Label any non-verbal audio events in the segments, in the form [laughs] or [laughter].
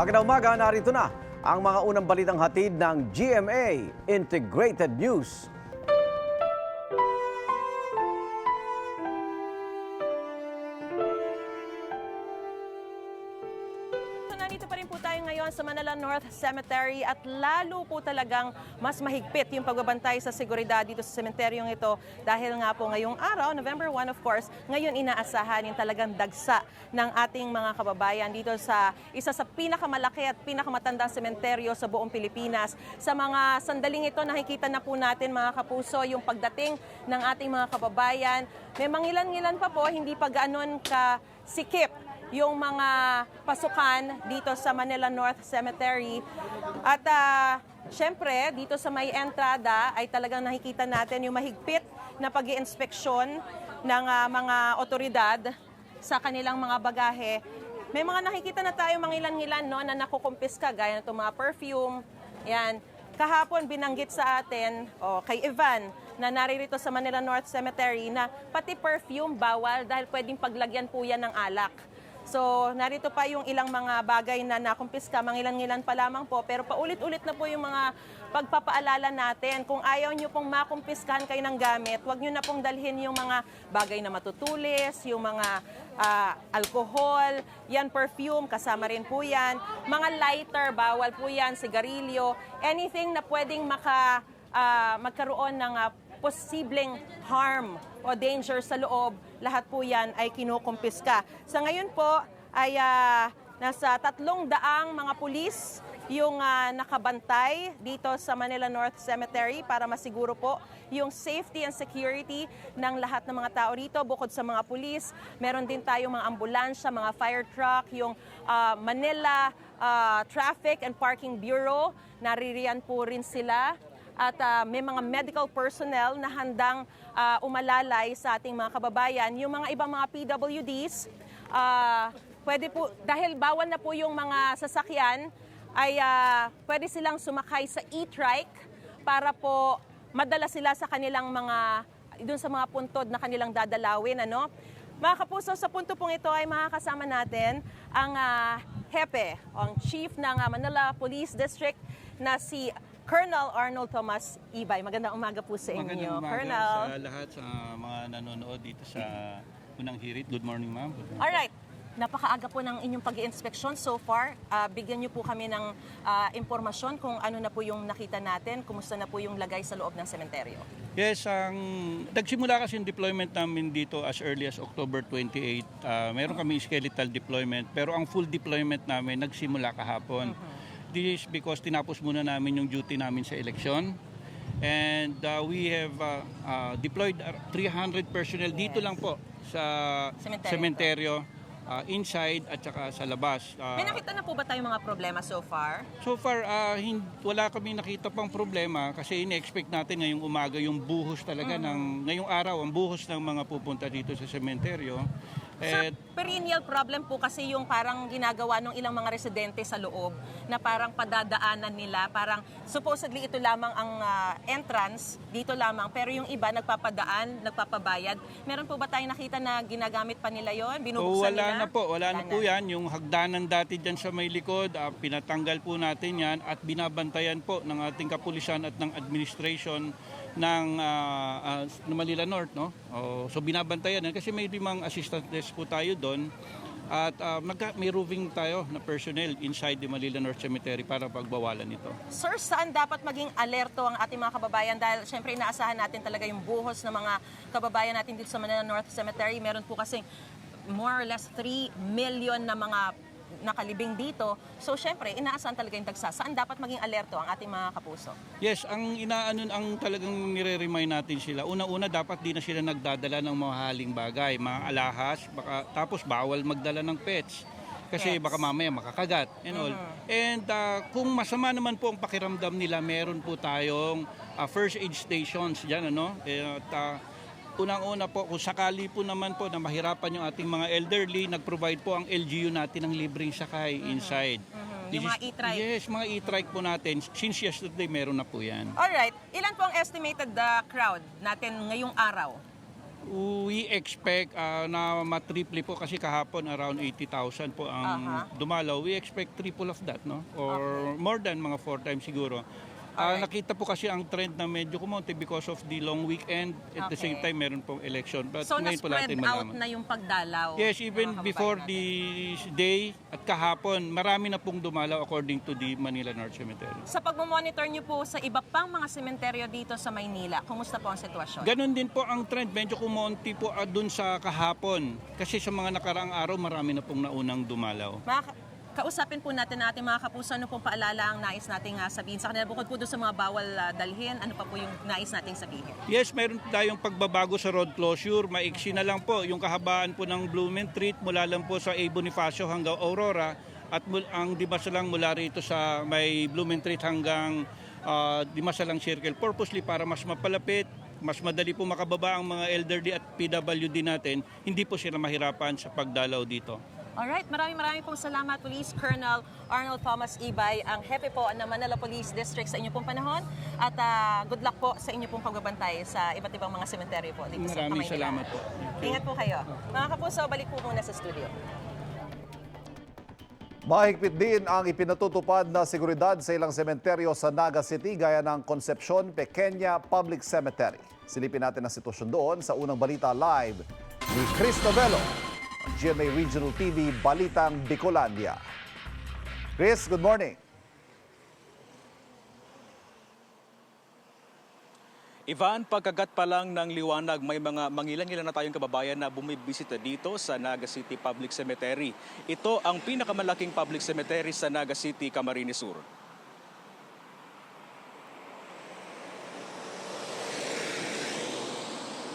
Magandang umaga, narito na ang mga unang balitang hatid ng GMA Integrated News. North Cemetery at lalo po talagang mas mahigpit yung pagbabantay sa seguridad dito sa sementeryong ito dahil nga po ngayong araw, November 1 of course, ngayon inaasahan yung talagang dagsa ng ating mga kababayan dito sa isa sa pinakamalaki at pinakamatandang sementeryo sa buong Pilipinas. Sa mga sandaling ito nakikita na po natin mga kapuso yung pagdating ng ating mga kababayan. May mangilan-ngilan pa po, hindi pa ganoon ka sikip yung mga pasukan dito sa Manila North Cemetery. At ah, syempre, dito sa may entrada ay talagang nakikita natin yung mahigpit na pag inspeksyon ng ah, mga otoridad sa kanilang mga bagahe. May mga nakikita na tayo mga ilan-ilan no, na nakukumpiska gaya na itong mga perfume. Yan. Kahapon binanggit sa atin, o kay Ivan, na naririto sa Manila North Cemetery na pati perfume bawal dahil pwedeng paglagyan po yan ng alak. So, narito pa yung ilang mga bagay na nakumpiska, mangilan-ngilan pa lamang po. Pero paulit-ulit na po yung mga pagpapaalala natin. Kung ayaw nyo pong makumpiskahan kayo ng gamit, huwag nyo na pong dalhin yung mga bagay na matutulis, yung mga ah, alcohol, yan perfume, kasama rin po yan. Mga lighter, bawal po yan, sigarilyo, anything na pwedeng maka, ah, magkaroon ng ah, posibleng harm o danger sa loob, lahat po yan ay kinukumpiska. Sa ngayon po ay ah, nasa tatlong daang mga pulis yung ah, nakabantay dito sa Manila North Cemetery para masiguro po yung safety and security ng lahat ng mga tao rito. Bukod sa mga pulis, meron din tayong mga ambulansya, mga fire truck, yung ah, Manila ah, Traffic and Parking Bureau, naririyan po rin sila at ah, may mga medical personnel na handang ah, umalalay sa ating mga kababayan. Yung mga ibang mga PWDs, ah, pwede po, dahil bawal na po yung mga sasakyan, ay ah, pwede silang sumakay sa e-trike para po madala sila sa kanilang mga, dun sa mga puntod na kanilang dadalawin. Ano? Mga kapuso, sa punto pong ito ay makakasama natin ang ah, hepe, ang chief ng ah, Manila Police District na si Colonel Arnold Thomas Ibay. Magandang umaga po sa inyo, Magandang umaga Colonel. sa lahat sa mga nanonood dito sa Unang Hirit. Good morning, ma'am. Good morning. Alright, napakaaga po ng inyong pag-inspeksyon so far. Ah, bigyan niyo po kami ng ah, impormasyon kung ano na po yung nakita natin, kumusta na po yung lagay sa loob ng sementeryo. Yes, ang nagsimula kasi yung deployment namin dito as early as October 28. Ah, meron kami skeletal deployment, pero ang full deployment namin nagsimula kahapon. This is because tinapos muna namin yung duty namin sa eleksyon. And uh, we have uh, uh, deployed uh, 300 personnel dito lang po sa sementeryo, uh, inside at saka sa labas. Uh, May nakita na po ba tayong mga problema so far? So far, ah, hin- wala kami nakita pang problema kasi ine-expect natin ngayong umaga yung buhos talaga ng, ngayong araw, ang buhos ng mga pupunta dito sa sementeryo. Sir, perennial problem po kasi yung parang ginagawa ng ilang mga residente sa loob na parang padadaanan nila, parang supposedly ito lamang ang ah, entrance, dito lamang, pero yung iba nagpapadaan, nagpapabayad. Meron po ba tayong nakita na ginagamit pa nila yon? so Binubuksan wala nila? na po, wala na po yan. Yung hagdanan dati dyan sa may likod, ah, pinatanggal po natin yan at binabantayan po ng ating kapulisan at ng administration ng ah, ng Manila North. No? Oh, so binabantayan yan kasi may limang assistant desk po tayo doon. At ah, magka- may roving tayo na personnel inside the Manila North Cemetery para pagbawalan ito. Sir, saan dapat maging alerto ang ating mga kababayan? Dahil syempre inaasahan natin talaga yung buhos ng mga kababayan natin dito sa Manila North Cemetery. Meron po kasing more or less 3 million na mga nakalibing dito. So syempre, inaasahan talaga yung dagsa. Saan dapat maging alerto ang ating mga kapuso? Yes, ang inaano ang talagang nire-remind natin sila. Una-una dapat di na sila nagdadala ng mahaling bagay, mga alahas, baka tapos bawal magdala ng pets. Kasi Pets. baka mamaya makakagat and all. And ah, kung masama naman po ang pakiramdam nila, meron po tayong ah, first aid stations diyan ano. Eh, At ah, unang-una po kung sakali po naman po na mahirapan yung ating mga elderly, nag-provide po ang LGU natin ng libreng sakay inside. Yung This mga e-trike. Yes, mga e-trike po natin. Since yesterday, meron na po yan. Alright, ilan po ang estimated the crowd natin ngayong araw? We expect ah, na matriple po kasi kahapon around 80,000 po ang Aha. dumalaw. We expect triple of that, no? Or more than mga four times siguro. Alright. nakita po kasi ang trend na medyo kumonti because of the long weekend. At the same Okay. time, meron pong election. But So, ngayon po natin na-spread out malaman. na yung pagdalaw. Yes, even before the day at kahapon, marami na pong dumalaw according to the Manila North Cemetery. Sa pagmamonitor niyo po sa iba pang mga sementeryo dito sa Maynila, kumusta po ang sitwasyon? Ganon din po ang trend, medyo kumonti po ah, dun sa kahapon. Kasi sa mga nakaraang araw, marami na pong naunang dumalaw. Mga ka- kausapin po natin natin mga kapuso, ano pong paalala ang nais nating ah, sabihin sa kanila? Bukod po doon sa mga bawal ah, dalhin, ano pa po yung nais nating sabihin? Yes, meron tayong pagbabago sa road closure. Maiksi na lang po yung kahabaan po ng Blumen Street mula lang po sa A. Bonifacio hanggang Aurora at ang Dimasalang mula rito sa may Blumen Street hanggang uh, Dimasalang Circle purposely para mas mapalapit, mas madali po makababa ang mga elderly at PWD natin, hindi po sila mahirapan sa pagdalaw dito. Alright, maraming maraming pong salamat Police Colonel Arnold Thomas Ibay, ang hepe po ng Manila Police District sa inyo pong panahon at ah, good luck po sa inyo pong pagbabantay sa iba't ibang mga sementeryo po dito sa Maraming Kamaynilaan. salamat po. Ingat po kayo. Mga kapuso, balik po muna sa studio. Mahigpit din ang ipinatutupad na seguridad sa ilang sementeryo sa Naga City gaya ng Concepcion Pequeña Public Cemetery. Silipin natin ang sitwasyon doon sa unang balita live ni Chris Novello, GMA Regional TV Balitang Bicolandia. Chris, good morning. Ivan, pagkagat pa lang ng liwanag, may mga mangilan-ilan na tayong kababayan na bumibisita dito sa Naga City Public Cemetery. Ito ang pinakamalaking public cemetery sa Naga City, Camarines Sur.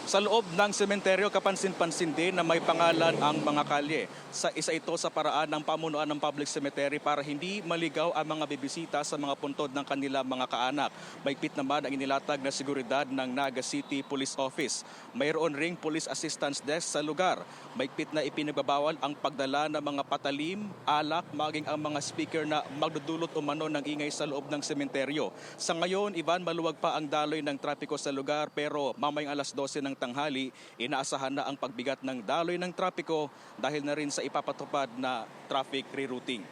Sa loob ng sementeryo, kapansin-pansin din na may pangalan ang mga kalye. Sa isa ito sa paraan ng pamunuan ng public cemetery para hindi maligaw ang mga bibisita sa mga puntod ng kanila mga kaanak. Maypit naman ang inilatag na seguridad ng Naga City Police Office. Mayroon ring police assistance desk sa lugar. Maypit na ipinagbabawal ang pagdala ng mga patalim, alak, maging ang mga speaker na magdudulot umano ng ingay sa loob ng sementeryo. Sa ngayon, Ivan, maluwag pa ang daloy ng trapiko sa lugar pero mamayang alas 12 ng tanghali, inaasahan na ang pagbigat ng daloy ng trapiko dahil na rin sa ipapatupad na traffic rerouting.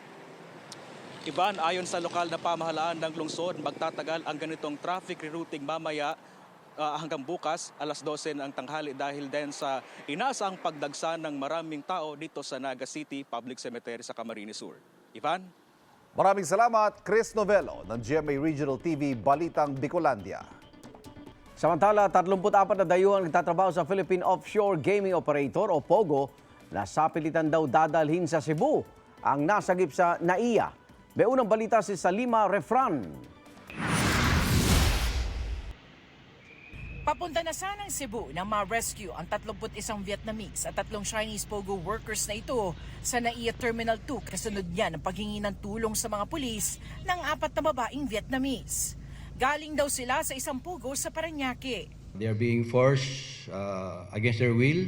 Ivan, ayon sa lokal na pamahalaan ng lungsod, magtatagal ang ganitong traffic rerouting mamaya ah, hanggang bukas, alas 12 ng tanghali dahil din sa inaasang pagdagsa ng maraming tao dito sa Naga City Public Cemetery sa Camarines Sur. Ivan? Maraming salamat, Chris Novello ng GMA Regional TV Balitang Bicolandia. Samantala, 34 na dayuhan nagtatrabaho sa Philippine Offshore Gaming Operator o POGO na sa pilitan daw dadalhin sa Cebu ang nasagip sa NAIA. May unang balita si Salima Refran. Papunta na sanang Cebu ng ma-rescue ang 31 Vietnamese at tatlong Chinese POGO workers na ito sa NAIA Terminal 2 kasunod niya ng paghingi ng tulong sa mga pulis ng apat na babaeng Vietnamese. Galing daw sila sa isang POGO sa Paranaque. They are being forced uh, against their will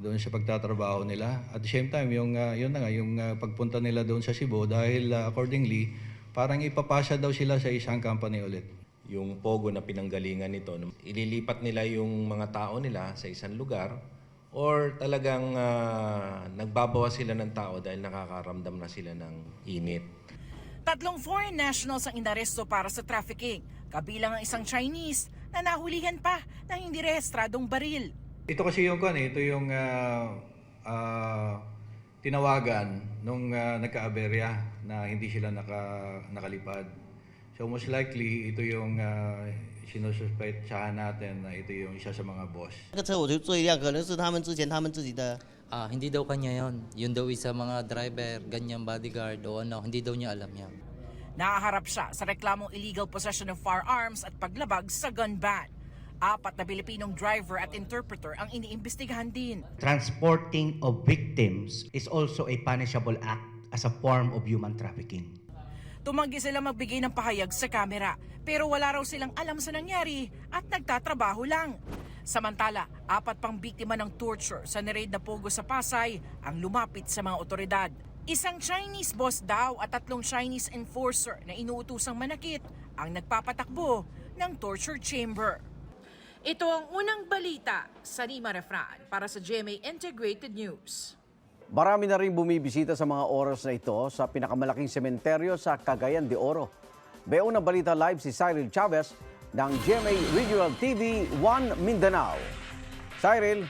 doon sa pagtatrabaho nila. At the same time, yung, uh, yun na nga, yung uh, pagpunta nila doon sa Cebu dahil uh, accordingly, parang ipapasa daw sila sa isang company ulit. yung pogo na pinanggalingan nito, ililipat nila yung mga tao nila sa isang lugar or talagang ah, nagbabawa sila ng tao dahil nakakaramdam na sila ng init. Tatlong foreign nationals ang inaresto para sa trafficking, kabilang ang isang Chinese na nahulihan pa ng hindi rehistradong baril. Ito kasi yung kan, ito yung uh, uh, tinawagan nung uh, nagka-aberya na hindi sila naka, nakalipad. So most likely, ito yung uh, sinususpetsahan natin na ito yung isa sa mga boss. 这个车我就坐一辆，可能是他们之前他们自己的 Ah, hindi daw kanya yon. Yun daw isa mga driver, ganyan bodyguard o ano, hindi daw niya alam yan. Nakaharap siya sa reklamong illegal possession of firearms at paglabag sa gun ban. Apat na Pilipinong driver at interpreter ang iniimbestigahan din. transporting of victims is also a punishable act as a form of human trafficking. Tumanggi sila magbigay ng pahayag sa kamera pero wala raw silang alam sa nangyari at nagtatrabaho lang. Samantala, apat pang biktima ng torture sa niraid na pogo sa Pasay ang lumapit sa mga otoridad. Isang Chinese boss daw at tatlong Chinese enforcer na inuutusang manakit ang nagpapatakbo ng torture chamber. Ito ang unang balita sa Rima Refran para sa GMA Integrated News. Marami na rin bumibisita sa mga oras na ito sa pinakamalaking sementeryo sa Cagayan de Oro. Beuna Balita Live si Cyril Chavez ng GMA Regional TV 1 Mindanao. Cyril,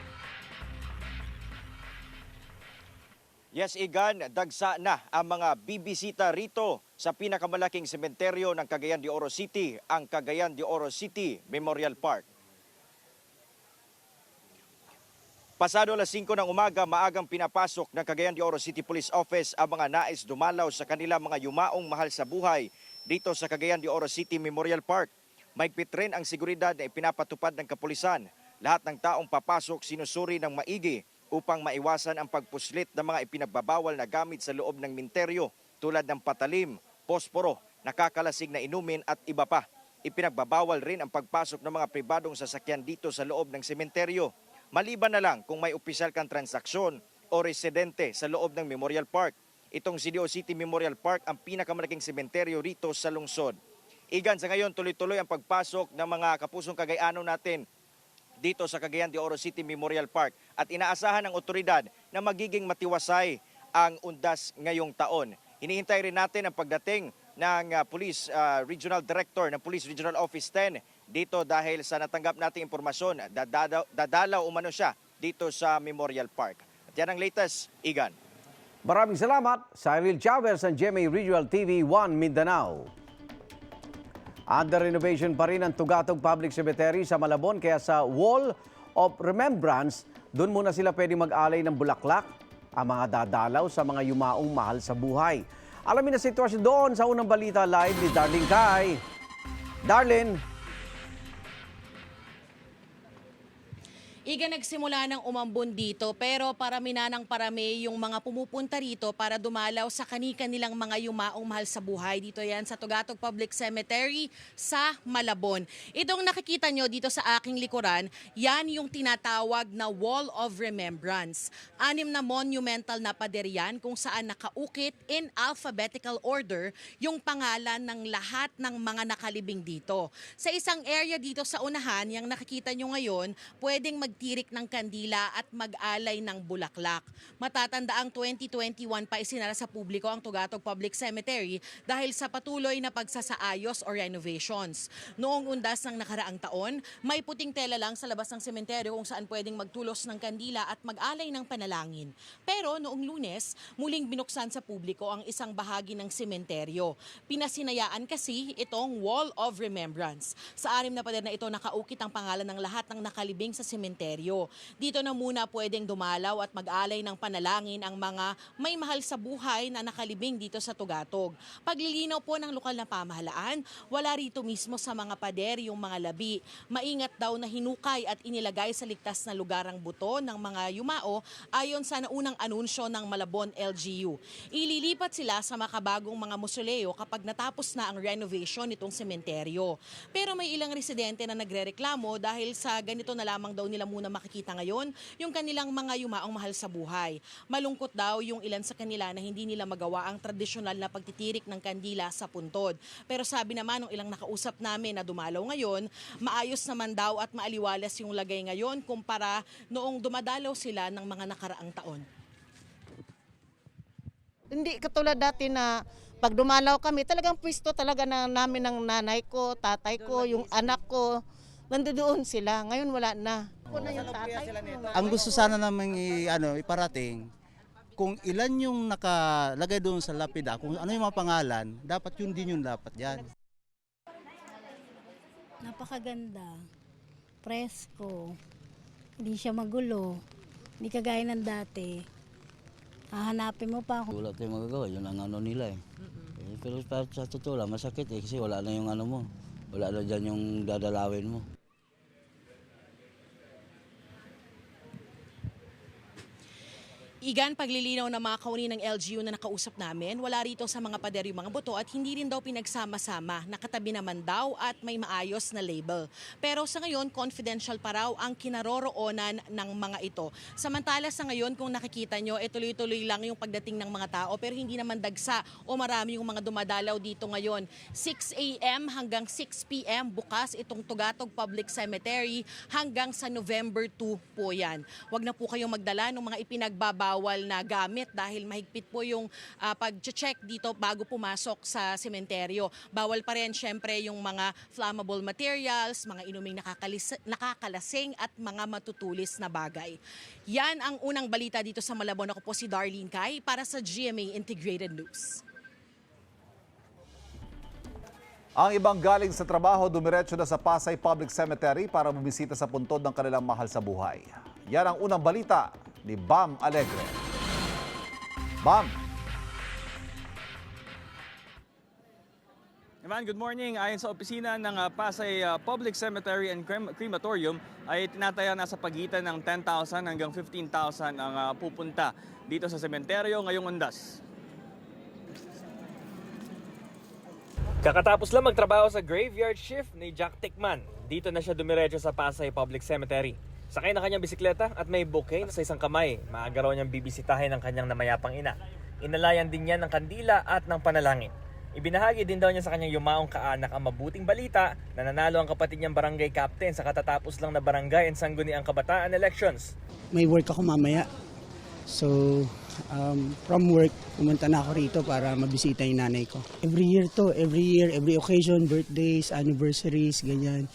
Yes, Igan, dagsa na ang mga bibisita rito sa pinakamalaking sementeryo ng Cagayan de Oro City, ang Cagayan de Oro City Memorial Park. Pasado alas 5 ng umaga, maagang pinapasok ng Cagayan de Oro City Police Office ang mga nais dumalaw sa kanila mga yumaong mahal sa buhay dito sa Cagayan de Oro City Memorial Park. Maigpit rin ang seguridad na ipinapatupad ng kapulisan. Lahat ng taong papasok sinusuri ng maigi upang maiwasan ang pagpuslit ng mga ipinagbabawal na gamit sa loob ng minteryo tulad ng patalim, posporo, nakakalasing na inumin at iba pa. Ipinagbabawal rin ang pagpasok ng mga pribadong sasakyan dito sa loob ng sementeryo. Maliban na lang kung may opisyal kang transaksyon o residente sa loob ng Memorial Park. Itong CDO City Memorial Park ang pinakamalaking sementeryo rito sa lungsod. Igan, sa ngayon tuloy-tuloy ang pagpasok ng mga kapusong kagayano natin dito sa Cagayan de Oro City Memorial Park at inaasahan ng otoridad na magiging matiwasay ang undas ngayong taon. Hinihintay rin natin ang pagdating ng uh, Police uh, Regional Director ng Police Regional Office 10 dito dahil sa natanggap nating impormasyon, dadalaw, dadalaw umano siya dito sa Memorial Park. At yan ang latest, Igan. maraming salamat. Cyril Chavez ng GMA Regional TV 1 Mindanao. Under renovation pa rin ang Tugatog Public Cemetery sa Malabon kaya sa Wall of Remembrance, doon muna sila pwede mag-alay ng bulaklak ang mga dadalaw sa mga yumaong mahal sa buhay. Alamin na sitwasyon doon sa unang balita live ni Darlene Kai. Darlene, Iga nagsimula ng umambon dito pero parami na ng parami yung mga pumupunta rito para dumalaw sa kani-kanilang mga yumaong mahal sa buhay. Dito yan sa Tugatog Public Cemetery sa Malabon. Itong nakikita nyo dito sa aking likuran, yan yung tinatawag na Wall of Remembrance. Anim na monumental na pader yan kung saan nakaukit in alphabetical order yung pangalan ng lahat ng mga nakalibing dito. Sa isang area dito sa unahan, yung nakikita nyo ngayon, pwedeng magtirik ng kandila at mag-alay ng bulaklak. Matatanda ang 2021 pa isinara sa publiko ang Tugatog Public Cemetery dahil sa patuloy na pagsasaayos o renovations. Noong undas ng nakaraang taon, may puting tela lang sa labas ng sementeryo kung saan pwedeng magtulos ng kandila at mag-alay ng panalangin. Pero noong lunes, muling binuksan sa publiko ang isang bahagi ng sementeryo. Pinasinayaan kasi itong Wall of Remembrance. Sa anim na pader na ito, nakaukit ang pangalan ng lahat ng nakalibing sa sementeryo. Dito na muna pwedeng dumalaw at mag-alay ng panalangin ang mga may mahal sa buhay na nakalibing dito sa Tugatog. Paglilinaw po ng lokal na pamahalaan, wala rito mismo sa mga pader yung mga labi. Maingat daw na hinukay at inilagay sa ligtas na lugar ang buto ng mga yumao ayon sa naunang anunsyo ng Malabon LGU. Ililipat sila sa makabagong mga musoleo kapag natapos na ang renovation nitong sementeryo. Pero may ilang residente na nagrereklamo dahil sa ganito na lamang daw nila muna makikita ngayon yung kanilang mga yumaong mahal sa buhay. Malungkot daw yung ilan sa kanila na hindi nila magawa ang tradisyonal na pagtitirik ng kandila sa puntod. Pero sabi naman ng ilang nakausap namin na dumalaw ngayon, maayos naman daw at maaliwalas yung lagay ngayon kumpara noong dumadalaw sila ng mga nakaraang taon. Hindi katulad dati na pag dumalaw kami, talagang pwesto talaga na namin ng nanay ko, tatay ko, yung anak ko. Nandoon sila. Ngayon wala na. Ako na yung tatay. Ang gusto sana namin i, ano, iparating, kung ilan yung nakalagay doon sa lapida, kung ano yung mga pangalan, dapat yun din yung dapat yan. Napakaganda. Presko. Hindi siya magulo. Hindi kagaya ng dati. Hahanapin mo pa ako. Wala tayong magagawa, yun ang ano nila eh. Eh, Pero sa, sa totoo lang, masakit eh, kasi wala na yung ano mo. Wala na dyan yung dadalawin mo. Igan, paglilinaw ng mga kauni ng LGU na nakausap namin, wala rito sa mga pader yung mga boto at hindi rin daw pinagsama-sama. Nakatabi naman daw at may maayos na label. Pero sa ngayon, confidential pa raw ang kinaroroonan ng mga ito. Samantala sa ngayon, kung nakikita nyo, eh, tuloy-tuloy lang yung pagdating ng mga tao pero hindi naman dagsa o marami yung mga dumadalaw dito ngayon. 6 a.m. hanggang 6 p.m. bukas itong Tugatog Public Cemetery hanggang sa November 2 po yan. Huwag na po kayong magdala ng mga ipinagbabawal na gamit dahil mahigpit po yung ah, pag-check dito bago pumasok sa sementeryo. Bawal pa rin syempre yung mga flammable materials, mga inuming nakakalasing at mga matutulis na bagay. Yan ang unang balita dito sa Malabon. Ako po si Darlene Kai para sa GMA Integrated News. Ang ibang galing sa trabaho dumiretso na sa Pasay Public Cemetery para bumisita sa puntod ng kanilang mahal sa buhay. Yan ang unang balita ni Bam Alegre. Bam! Naman, good morning. Ayon sa opisina ng ah, Pasay ah, Public Cemetery and Crem- Crematorium ay tinataya nasa pagitan ng 10,000 hanggang 15,000 ang ah, pupunta dito sa sementeryo ngayong undas. Kakatapos lang magtrabaho sa graveyard shift ni Jack Tickman. Dito na siya dumiretso sa Pasay Public Cemetery. Sakay na kanyang bisikleta at may bouquet sa isang kamay. Maaga raw niyang bibisitahin ang kanyang namayapang ina. Inalayan din niya ng kandila at ng panalangin. Ibinahagi din daw niya sa kanyang yumaong kaanak ang mabuting balita na nanalo ang kapatid niyang barangay captain sa katatapos lang na barangay and sangguniang kabataan elections. may work ako mamaya. So, um, from work, pumunta na ako rito para mabisita yung nanay ko. Every year to, every year, every occasion, birthdays, anniversaries, ganyan.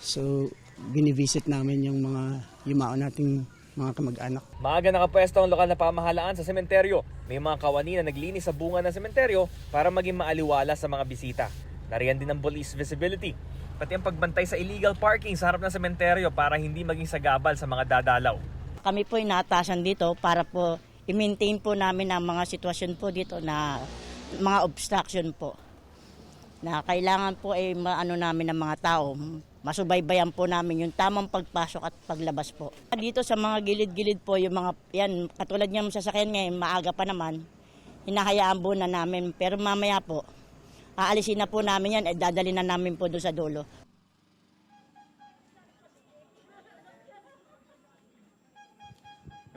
So, binivisit namin yung mga yumao nating mga kamag-anak. Maaga nakapwesto ang lokal na pamahalaan sa sementeryo. May mga kawani na naglinis sa bunga ng sementeryo para maging maaliwala sa mga bisita. Nariyan din ang police visibility. Pati ang pagbantay sa illegal parking sa harap ng sementeryo para hindi maging sagabal sa mga dadalaw. Kami po inatasan dito para po i-maintain po namin ang mga sitwasyon po dito na mga obstruction po. Na kailangan po ay maano namin ng mga tao, masubaybayan po namin yung tamang pagpasok at paglabas po. Dito sa mga gilid-gilid po, yung mga, yan, katulad niya sasakyan ngayon, maaga pa naman, hinahayaan po na namin. Pero mamaya po, aalisin na po namin yan, at dadalhin na namin po doon sa dulo.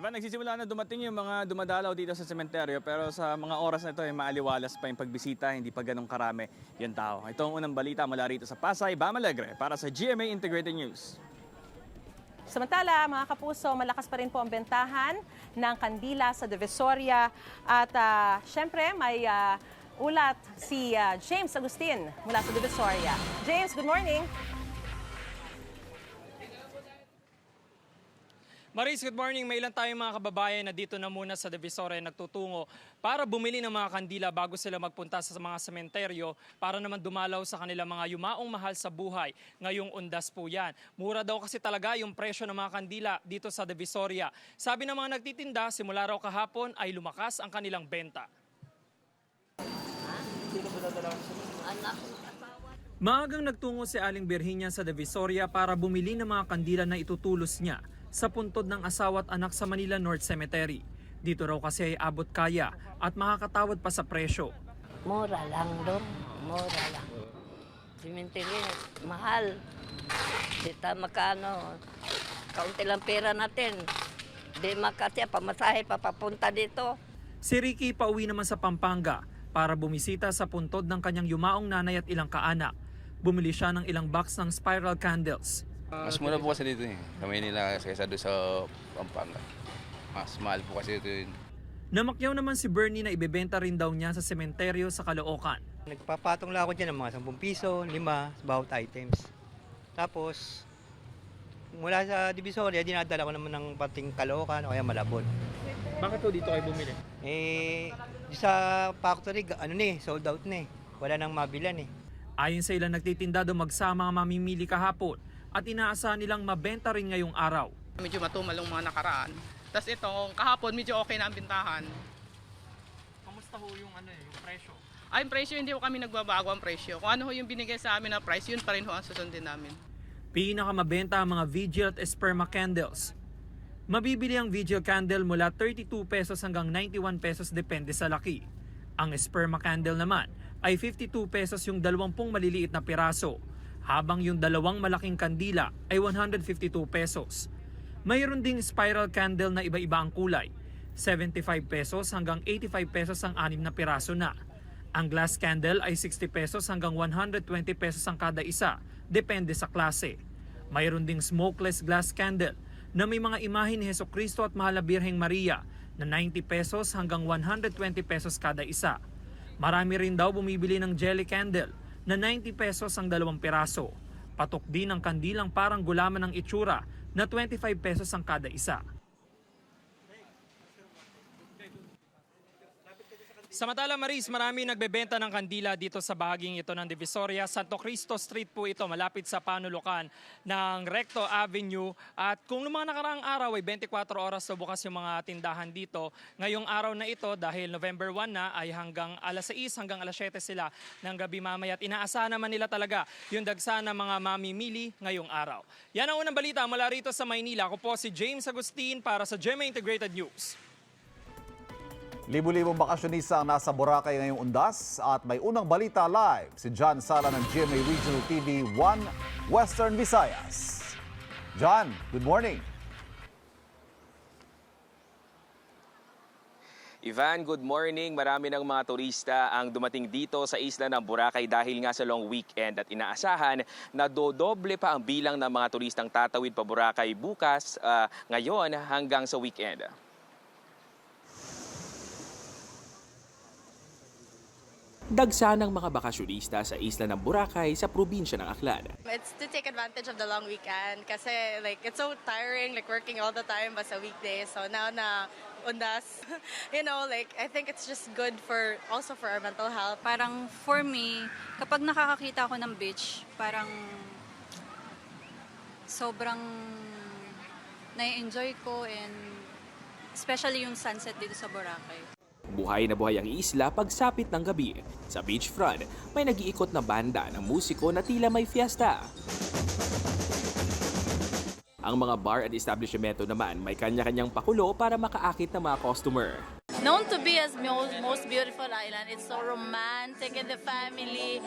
Diba, nagsisimula na dumating yung mga dumadalaw dito sa sementeryo pero sa mga oras na ito ay maaliwalas pa yung pagbisita, hindi pa ganun karami yung tao. Ito ang unang balita mula rito sa Pasay, Bam Alegre para sa GMA Integrated News. Samantala, mga kapuso, malakas pa rin po ang bentahan ng kandila sa Divisoria. At ah, syempre, may ah, ulat si ah, James Agustin mula sa Divisoria. James, good morning. Maris, good morning. May ilan tayong mga kababayan na dito na muna sa Divisoria nagtutungo para bumili ng mga kandila bago sila magpunta sa mga sementeryo para naman dumalaw sa kanilang mga yumaong mahal sa buhay. Ngayong undas po yan. Mura daw kasi talaga yung presyo ng mga kandila dito sa Divisoria. Sabi ng mga nagtitinda, simula raw kahapon ay lumakas ang kanilang benta. Maagang nagtungo si Aling Virginia sa Divisoria para bumili ng mga kandila na itutulos niya sa puntod ng asawa at anak sa Manila North Cemetery. Dito raw kasi ay abot kaya at makakatawad pa sa presyo. Mura lang doon. Mura lang. Cemetery, mahal. Dita makano. Kaunti lang pera natin. Di makasya, pamasahe pa papunta dito. Si Ricky pauwi naman sa Pampanga para bumisita sa puntod ng kanyang yumaong nanay at ilang kaanak. Bumili siya ng ilang box ng spiral candles. Mas mura po kasi dito eh. Kami nila kaysa doon sa Pampanga. Mas mahal po kasi ito yun. Namakyaw naman si Bernie na ibebenta rin daw niya sa sementeryo sa Caloocan. Nagpapatong lang ako dyan ng mga 10 piso, 5, bawat items. Tapos, mula sa Divisoria, dinadala ko naman ng pating Caloocan o kaya Malabon. Bakit po dito kayo bumili? Eh, di sa factory, ano ni, sold out ni. Wala nang mabilan eh. Ayon sa ilang nagtitinda daw magsama ang mamimili kahapon at inaasahan nilang mabenta rin ngayong araw. Medyo matumal yung mga nakaraan. Tapos ito, kahapon medyo okay na ang bintahan. Kamusta ho yung ano eh, yung presyo? Ay, yung presyo, hindi ko kami nagbabago ang presyo. Kung ano ho yung binigay sa amin na price, yun pa rin ho ang susundin namin. Pinakamabenta ang mga vigil at esperma candles. Mabibili ang vigil candle mula 32 pesos hanggang 91 pesos depende sa laki. Ang sperma candle naman ay 52 pesos yung 20 maliliit na piraso, habang yung dalawang malaking kandila ay 152 pesos. Mayroon ding spiral candle na iba-iba ang kulay, 75 pesos hanggang 85 pesos ang anim na piraso na. Ang glass candle ay 60 pesos hanggang 120 pesos ang kada isa, depende sa klase. Mayroon ding smokeless glass candle na may mga imahe ni Heso Kristo at Mahal Birheng Maria na 90 pesos hanggang 120 pesos kada isa. Marami rin daw bumibili ng jelly candle na 90 pesos ang dalawang piraso. Patok din ang kandilang parang gulaman ng itsura na 25 pesos ang kada isa. Samantala Maris, marami nagbebenta ng kandila dito sa bahaging ito ng Divisoria. Santo Cristo Street po ito, malapit sa panulukan ng Recto Avenue. At kung noong mga nakaraang araw ay 24 oras na bukas yung mga tindahan dito, ngayong araw na ito dahil November 1 na ay hanggang alas 6 hanggang alas 7 sila ng gabi mamaya. At inaasahan naman nila talaga yung dagsa ng mga mamimili ngayong araw. Yan ang unang balita mula rito sa Maynila. Ako po si James Agustin para sa GMA Integrated News. Libu-libong bakasyonista ang nasa Boracay ngayong undas at may unang balita live si John Sala ng GMA Regional TV 1 Western Visayas. John, good morning. Ivan, good morning. Marami ng mga turista ang dumating dito sa isla ng Boracay dahil nga sa long weekend at inaasahan na dodoble pa ang bilang ng mga turistang tatawid pa Boracay bukas, ah, ngayon hanggang sa weekend. Dagsa ng mga bakasyonista sa isla ng Boracay sa probinsya ng Aklan. It's to take advantage of the long weekend kasi like it's so tiring like working all the time but sa weekdays. So now na undas, [laughs] you know, like I think it's just good for also for our mental health. Parang for me, kapag nakakakita ako ng beach, parang sobrang nai-enjoy ko and especially yung sunset dito sa Boracay. Buhay na buhay ang isla pagsapit ng gabi. Sa beachfront, may nag-iikot na banda ng musiko na tila may fiesta. Ang mga bar at establishmento naman may kanya-kanyang pakulo para makaakit ng mga customer. known to be as most, beautiful island. It's so romantic in the family.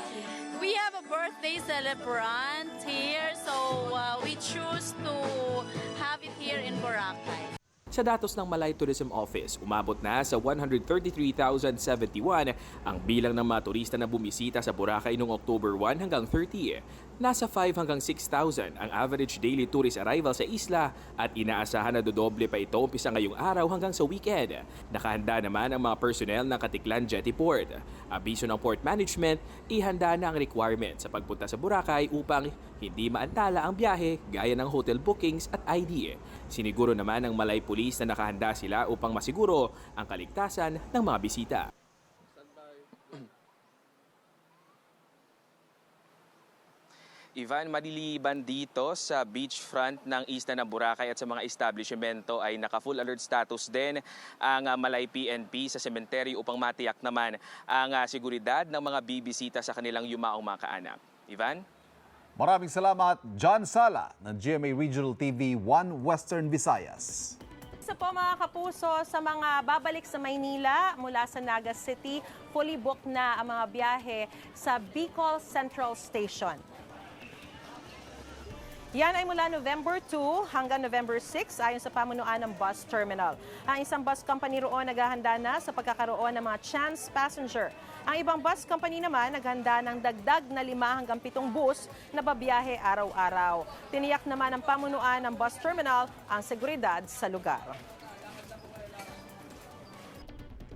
We have a birthday celebrant here, so uh, we choose to have it here in Boracay. Sa datos ng Malay Tourism Office, umabot na sa 133,071 ang bilang ng mga turista na bumisita sa Boracay noong October 1 hanggang 30. Nasa 5 hanggang 6,000 ang average daily tourist arrival sa isla at inaasahan na dodoble pa ito umpisa ngayong araw hanggang sa weekend. Nakahanda naman ang mga personnel ng Katiklan Jetty Port. Abiso ng port management, ihanda na ang requirement sa pagpunta sa Boracay upang hindi maantala ang biyahe gaya ng hotel bookings at ID. Siniguro naman ng Malay Police na nakahanda sila upang masiguro ang kaligtasan ng mga bisita. Ivan, maliliban dito sa beachfront ng isla ng Boracay at sa mga establishmento ay naka-full alert status din ang ah, Malay PNP sa sementeryo upang matiyak naman ang ah, seguridad ng mga bibisita sa kanilang yumaong mga kaanak. Ivan? Maraming salamat, John Sala ng GMA Regional TV 1 Western Visayas. Isa po mga kapuso sa mga babalik sa Maynila mula sa Naga City, fully booked na ang mga biyahe sa Bicol Central Station. Yan ay mula November 2 hanggang November 6 ayon sa pamunuan ng bus terminal. Ang isang bus company roon naghahanda na sa pagkakaroon ng mga chance passenger. Ang ibang bus company naman naghanda ng dagdag na 5 hanggang 7 bus na babiyahe araw-araw. Tiniyak naman ng pamunuan ng bus terminal ang seguridad sa lugar.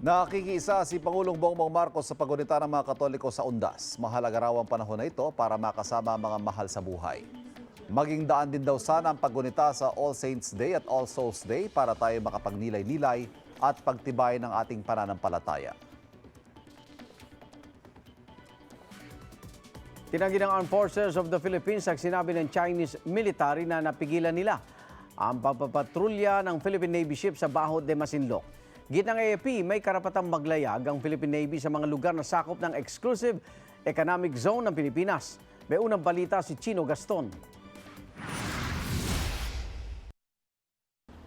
Nakikiisa si Pangulong Bongbong Marcos sa pagunita ng mga Katoliko sa Undas. Mahalaga raw ang panahon na ito para makasama ang mga mahal sa buhay. Maging daan din daw sana ang paggunita sa All Saints Day at All Souls Day para tayo makapagnilay-nilay at pagtibay ng ating pananampalataya. Tinanggi ng Armed Forces of the Philippines ang sinabi ng Chinese military na napigilan nila ang pagpapatrolya ng Philippine Navy ship sa Baho de Masinloc. Git ng AFP, may karapatang maglayag ang Philippine Navy sa mga lugar na sakop ng exclusive economic zone ng Pilipinas. May unang balita si Chino Gaston.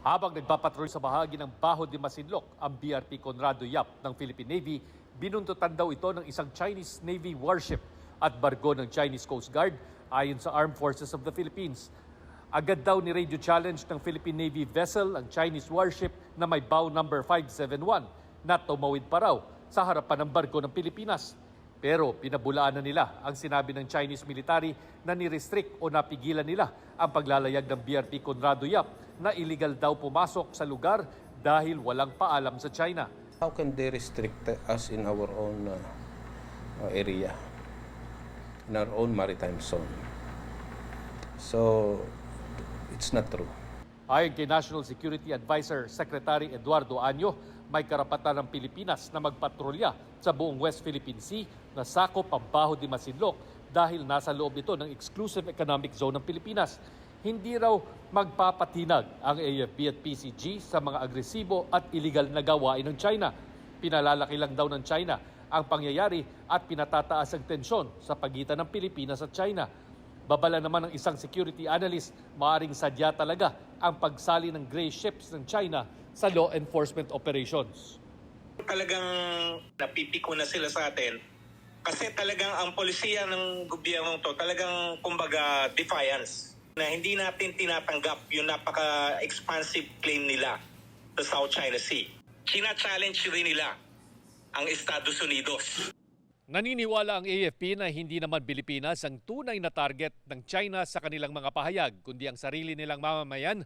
Habang nagpapatrol sa bahagi ng Baho de Masinloc, ang BRP Conrado Yap ng Philippine Navy, binuntutan daw ito ng isang Chinese Navy warship at bargo ng Chinese Coast Guard ayon sa Armed Forces of the Philippines. Agad daw ni radio challenge ng Philippine Navy vessel ang Chinese warship na may bow number 571 na tumawid pa raw sa harapan ng barko ng Pilipinas. Pero pinabulaan na nila ang sinabi ng Chinese military na ni-restrict o napigilan nila ang paglalayag ng BRP Conrado Yap na illegal daw pumasok sa lugar dahil walang paalam sa China. How can they restrict us in our own uh, area, in our own maritime zone? So, it's not true. Ayon kay National Security Advisor Secretary Eduardo Año, may karapatan ng Pilipinas na magpatrolya sa buong West Philippine Sea na sakop ang Baho de Masinloc dahil nasa loob ito ng Exclusive Economic Zone ng Pilipinas. Hindi raw magpapatinag ang AFP at PCG sa mga agresibo at illegal na gawain ng China. Pinalalaki lang daw ng China ang pangyayari at pinatataas ang tensyon sa pagitan ng Pilipinas at China. Babala naman ng isang security analyst, maaring sadya talaga ang pagsali ng gray ships ng China sa law enforcement operations. talagang napipiko na sila sa atin kasi talagang ang polisiya ng gobyerno to talagang kumbaga defiance na hindi natin tinatanggap yung napaka-expansive claim nila sa South China Sea. China-challenge rin nila ang Estados Unidos. Naniniwala ang AFP na hindi naman Pilipinas ang tunay na target ng China sa kanilang mga pahayag, kundi ang sarili nilang mamamayan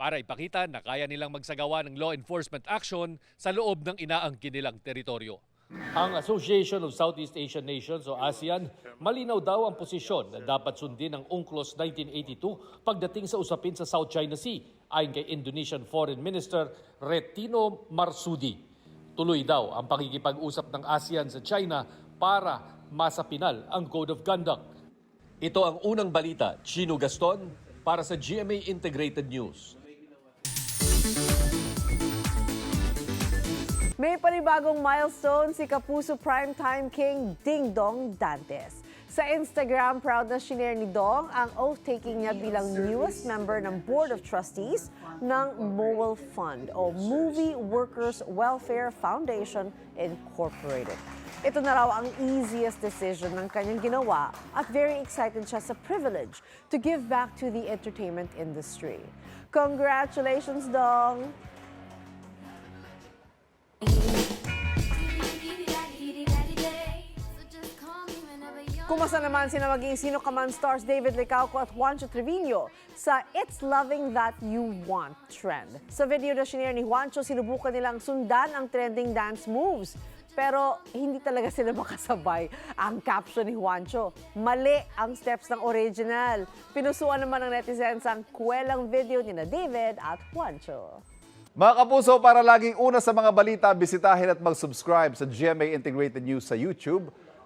para ipakita na kaya nilang magsagawa ng law enforcement action sa loob ng inaangkin nilang teritoryo. Ang Association of Southeast Asian Nations o ASEAN, malinaw daw ang posisyon na dapat sundin ng UNCLOS 1982 pagdating sa usapin sa South China Sea, ayon kay Indonesian Foreign Minister Retino Marsudi. Tuloy daw ang pakikipag-usap ng ASEAN sa China para masapinal ang Code of Conduct. Ito ang unang balita, Chino Gaston, para sa GMA Integrated News. May panibagong milestone si Kapuso Primetime King Ding Dong Dantes. Sa Instagram, proud na shinare ni Dong ang oath-taking niya bilang newest member ng Board of Trustees ng MOWEL Fund o Movie Workers Welfare Foundation Incorporated. Ito na raw ang easiest decision ng kanyang ginawa at very excited siya sa privilege to give back to the entertainment industry. Congratulations, Dong! Kumasa naman sina maging sino ka man stars David Licauco at Juancho Trevino sa It's Loving That You Want trend. Sa video na shinare ni Juancho, sinubukan nilang sundan ang trending dance moves. Pero hindi talaga [laughs] sila makasabay. Ang caption ni Juancho, mali ang steps ng original. Pinusuan naman ng netizens ang kwelang video ni na David at Juancho. Mga kapuso, para laging una sa mga balita, bisitahin at mag-subscribe sa GMA Integrated News sa YouTube.